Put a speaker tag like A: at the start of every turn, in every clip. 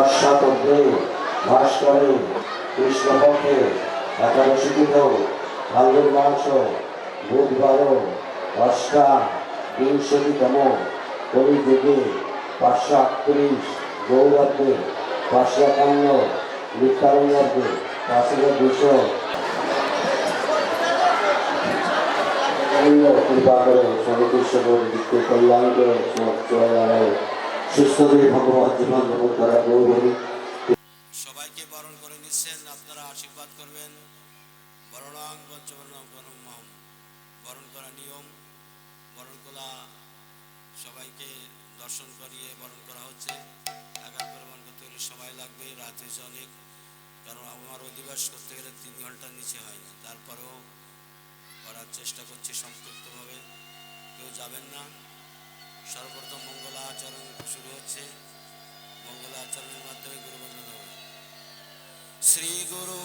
A: দশাতব্দে ভাস করে, কৃষ্ণপক্ষে একাদশী তিথ ফাল্গুন মাস বুধবার অষ্টা বিংশতিতম কলিযুগে পাঁচশো আটত্রিশ, গৌরাব্দে পাঁচশো একান্ন নিত্যারণ্যাব্দে পাঁচ হাজার দুশো কৃপা করে করে কল্যাণ করে চলে
B: সবাইকে বরণ করে নিচ্ছেন, আপনারা আশীর্বাদ করবেন। বরণাং পঞ্চবর্ণাং গণমাম বরণ করা নিয়ম, বরণ করা সবাইকে দর্শন করিয়ে বরণ করা হচ্ছে। একা করে করতে গেলে সময় লাগবে, রাত হয়েছে অনেক, কারণ আমার অধিবাস করতে গেলে তিন ঘণ্টার নিচে হয় না। তারপরেও করার চেষ্টা করছি সংক্ষিপ্তভাবে। কেউ যাবেন না। সর্বপ্রথম মঙ্গলাচরণ শুরু হচ্ছে। মঙ্গলাচরণের মাধ্যমে গুরু হবে। শ্রী গুরু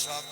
B: shock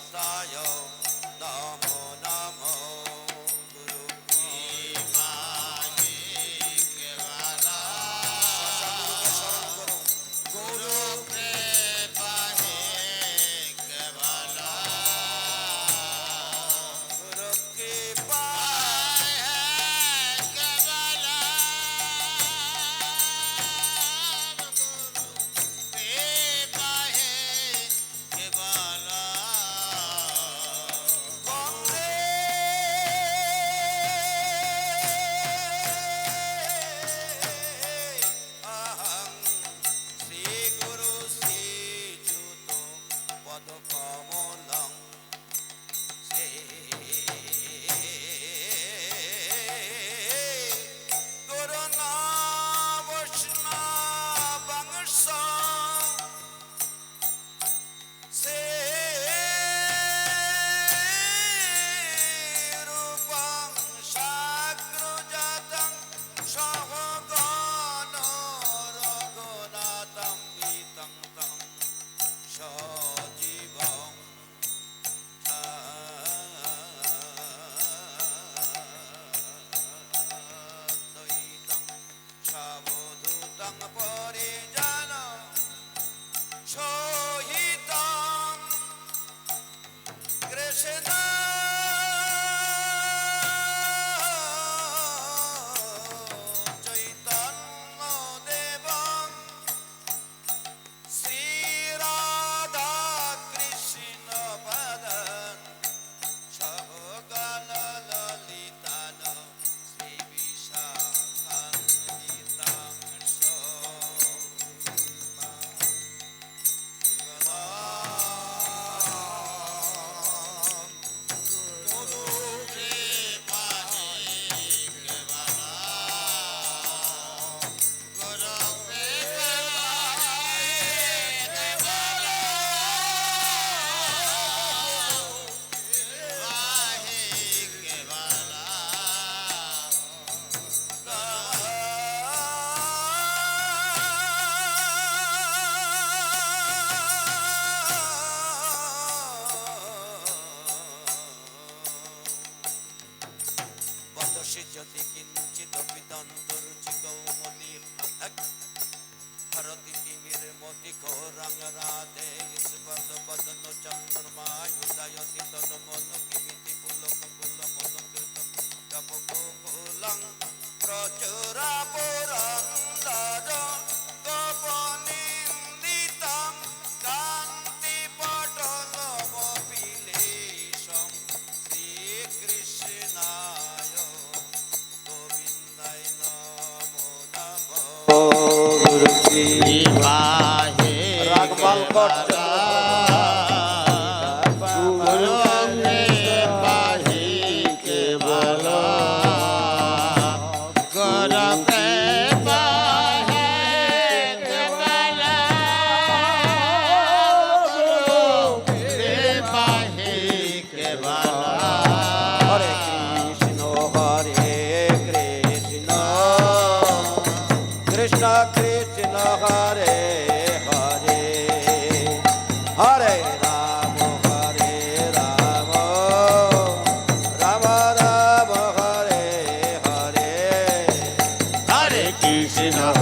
B: Krishna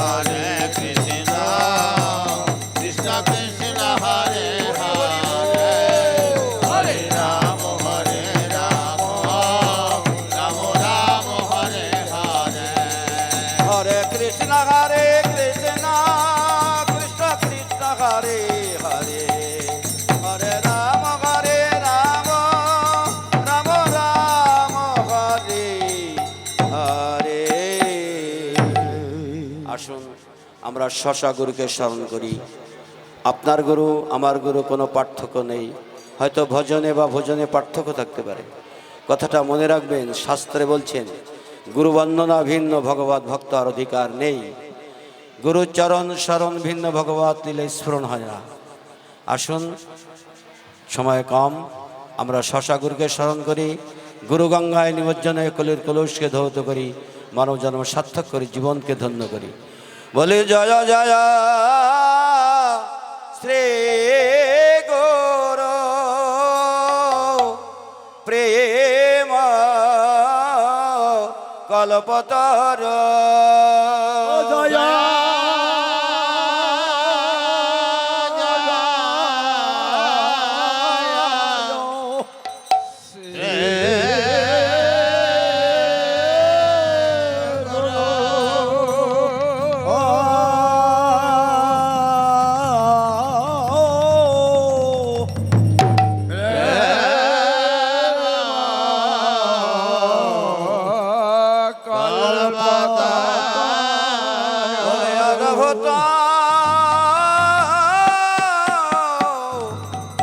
B: আমরা শশা গুরুকে স্মরণ করি। আপনার গুরু, আমার গুরু কোনো পার্থক্য নেই। হয়তো ভজনে বা ভোজনে পার্থক্য থাকতে পারে। কথাটা মনে রাখবেন, শাস্ত্রে বলছেন, গুরু বন্দনা ভিন্ন, ভগবত ভক্ত আর অধিকার নেই। গুরুচরণ শরণ ভিন্ন, ভগবত নিলে স্মরণ হয় না। আসুন, সময় কম, আমরা শশা গুরুকে স্মরণ করি, গুরু গঙ্গায় নিমজ্জনে কলির কলুষকে ধৌত করি মানব জন্ম সার্থক করি, জীবনকে ধন্য করি। বলি জয় জয় শ্রী গোর প্রেম কল্পতর। জয়।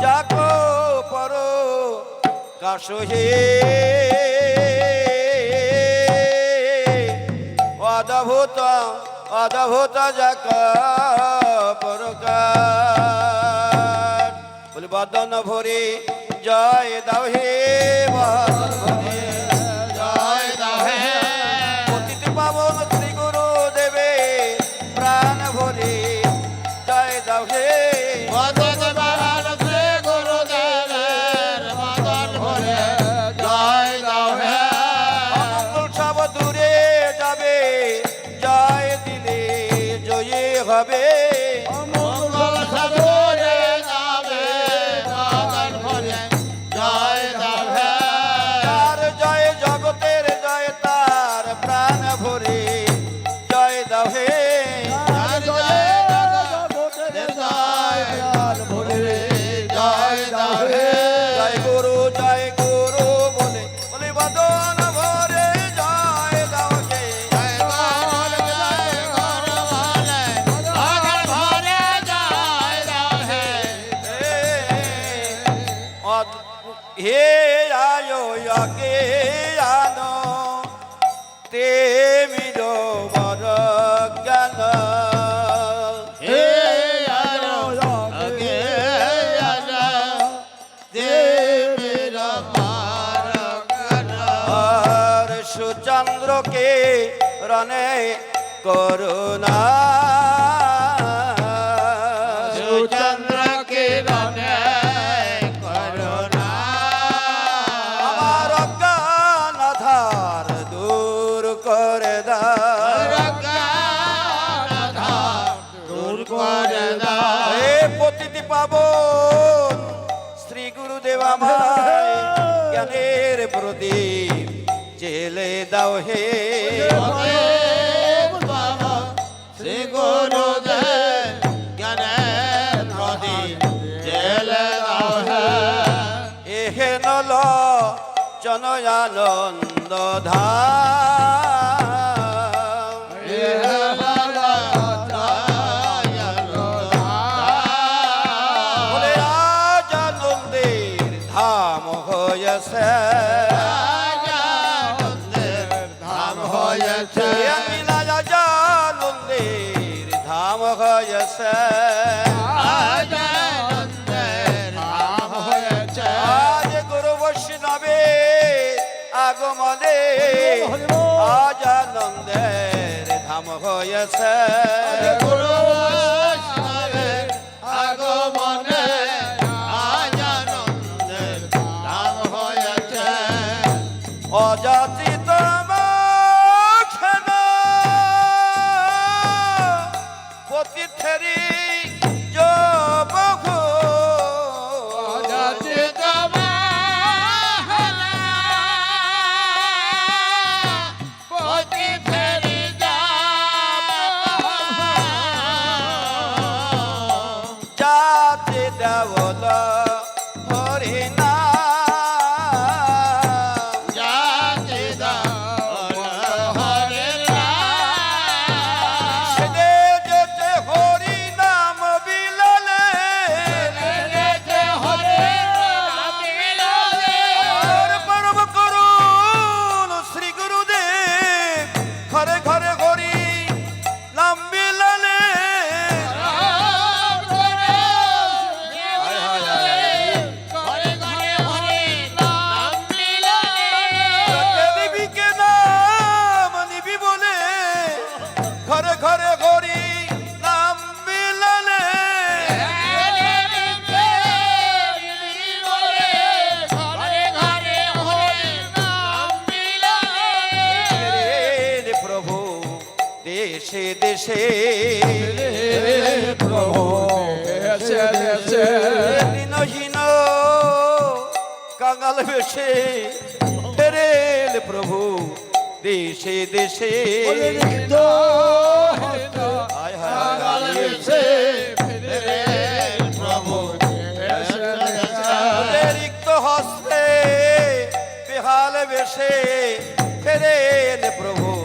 B: যাকো পর কাশহে অদ্ভুত অদ্ভুত যাক পরকার। বদন ভরে জয় দাও হে বদন ভরে। শত্রুকে কে করুণা।
A: করুণা।
B: আমার দূর করে শ্রী গুরুদেব আমার জ্ঞানে দাও হে
A: শ্রী গুরু জ্ঞানের নদী জেলে দাও হে।
B: এহে নল জনয়ানন্দ ধার আজ গুরু বৈষ্ণবে আগমনে আজ আনন্দের ধাম হয়েছে। দেশে দেশে। প্রভু কাঙাল বেশে। রেল প্রভু দেশে দেশে। হস্তে বেহাল বেশে। ফেরেল প্রভু